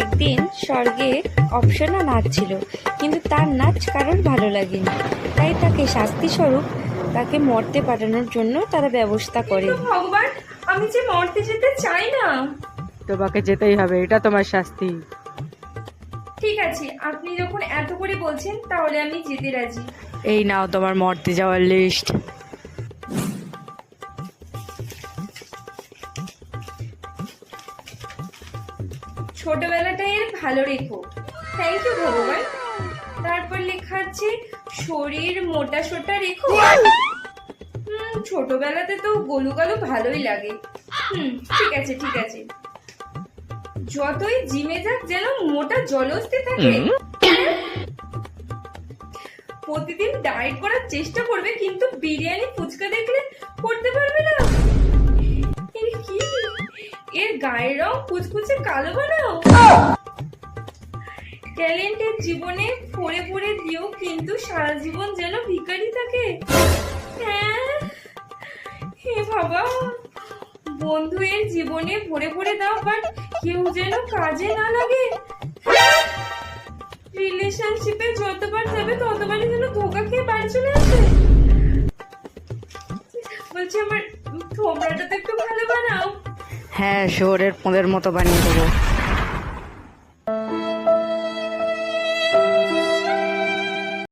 একদিন স্বর্গে অপসনা নাচ ছিল কিন্তু তার নাচ কারোর ভালো লাগেনি। তাই তাকে শাস্তি স্বরূপ তাকে মরতে পাঠানোর জন্য তারা ব্যবস্থা করে। ভগবান আমি যে মরতে যেতে চাই না। তোমাকে যেতেই হবে এটা তোমার শাস্তি। ঠিক আছে আপনি যখন এত করে বলছেন তাহলে আমি যেতে রাজি। এই নাও তোমার মরতে যাওয়ার লিস্ট ছোটবেলাটা এর ভালো রেখো। থ্যাংক ইউ ভগবান। তারপর লেখা আছে শরীর মোটা সোটা রেখো। ছোটবেলাতে তো গলু গালু ভালোই লাগে। হুম ঠিক আছে ঠিক আছে। যতই জিমে যাক যেন মোটা জলস্তি থাকে প্রতিদিন ডায়েট করার চেষ্টা করবে কিন্তু বিরিয়ানি ফুচকা দেখলে করতে পারবে গায়ের রং কুচকুচে কালো বানাও ট্যালেন্টের জীবনে পড়ে পড়ে দিও কিন্তু সারা জীবন যেন ভিখারি থাকে। হ্যাঁ হে বাবা বন্ধু এর জীবনে ভরে ভরে দাও বাট কেউ যেন কাজে না লাগে। রিলেশনশিপে যতবার যাবে, ততবারই যেন ধোকা খেয়ে বাড়ি চলে আসে। বলছি, আমার থোবড়াটা তো একটু ভালো হ্যাঁ শহরের পোঁদের মতো বানিয়ে দেবো।